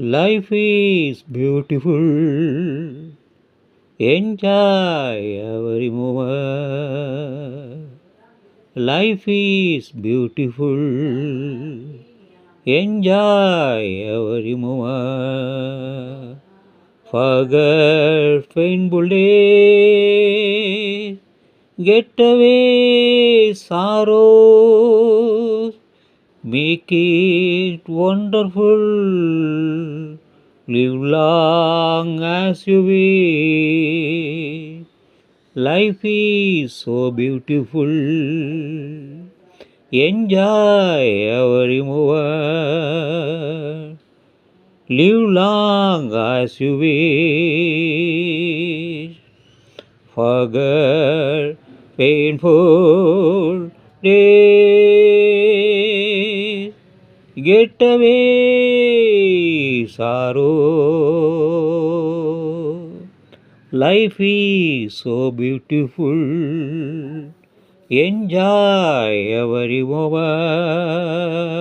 Life is beautiful enjoy every life is beautiful enjoy every Forget painful days, get away sorrows, Make it wonderful. Live long as you wish. Life is so beautiful. Enjoy every moment. Live long as you wish. Forget painful days. எட்டவே sorrow. Life is so beautiful enjoy every மொவர்